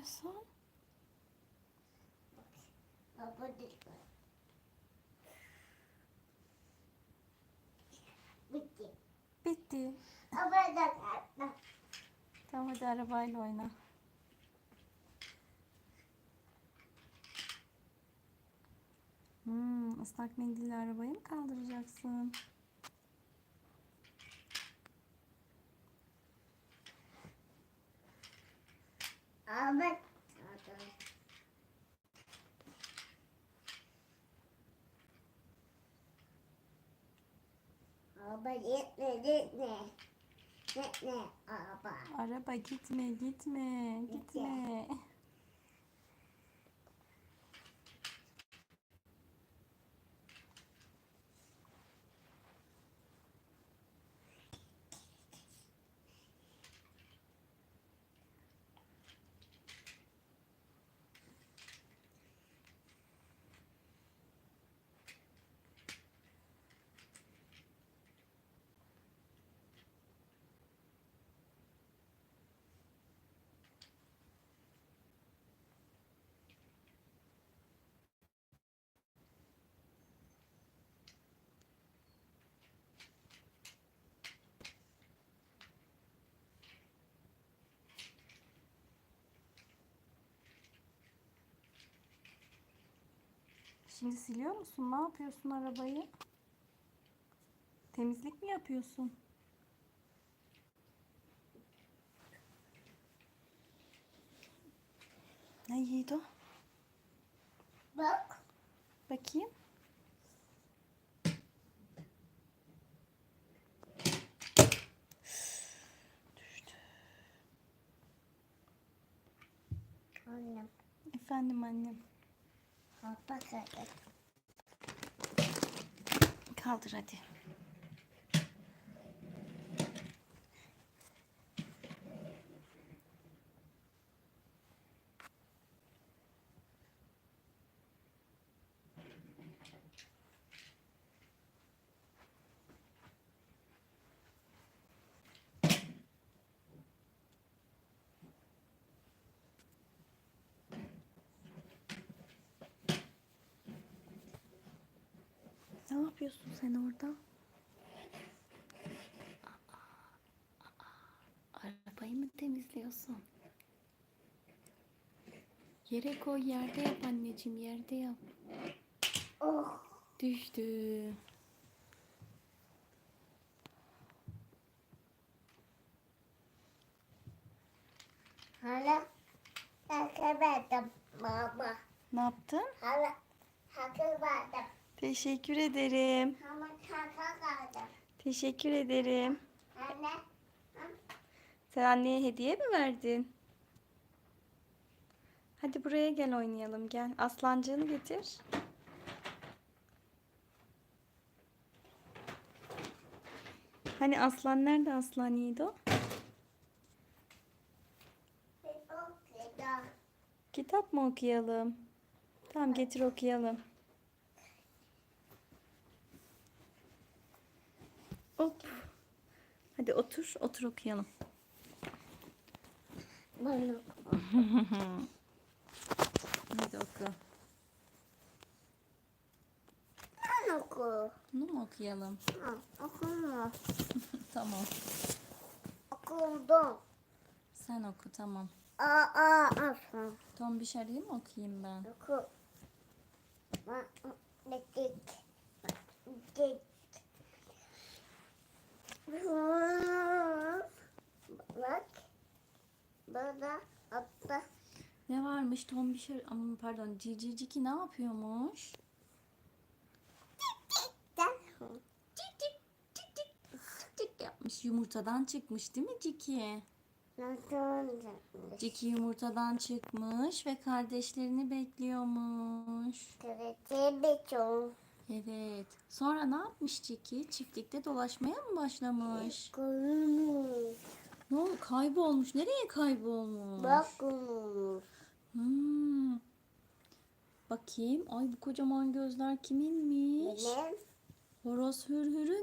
yapıyorsun? Baba dikkat. Bitti. Bitti. Baba da kalktı. Tamam hadi arabayla oyna. Hmm, ıslak mendille arabayı mı kaldıracaksın? Ahmet. Araba gitme gitme. Gitme araba. Araba gitme gitme gitme. Şimdi siliyor musun? Ne yapıyorsun arabayı? Temizlik mi yapıyorsun? Ne yiydi o? Bak. Bakayım. Düştü. Annem. Efendim annem. Hoppa kalktı. Kaldır hadi. Ne yapıyorsun sen orada? Arabayı mı temizliyorsun? Yere koy, yerde yap anneciğim, yerde yap. Oh. Düştü. Hala takamadım baba. Ne yaptın? Hala takamadım. Teşekkür ederim. Ama. Teşekkür ederim. Anne. Sen anneye hediye mi verdin? Hadi buraya gel oynayalım gel. Aslancığını getir. Hani aslan nerede aslan yiğidi o? Bir bok yedi. Kitap mı okuyalım? Tamam getir okuyalım. Hadi otur, otur okuyalım. Bunu. Hadi oku. Ben oku. Bunu mu okuyalım? Ha, okuma. tamam. Okudum. Sen oku tamam. Aa, aa, aslan. Tombiş arayayım mı okuyayım ben? Oku. Bak, Bittik. Bittik. Bak. Burada atla. Ne varmış Tombiş ar- aman pardon Ciciciki ne yapıyormuş? Yapmış. Yumurtadan çıkmış değil mi Ciki? Ciki yumurtadan çıkmış ve kardeşlerini bekliyormuş. Bir çoğu. Evet. Sonra ne yapmış Ciki? Çiftlikte dolaşmaya mı başlamış? Koymuş. Ne oldu? Kaybolmuş. Nereye kaybolmuş? Bak koymuş. Hmm. Bakayım. Ay bu kocaman gözler kiminmiş? Benim. Horoz Hürhür'ün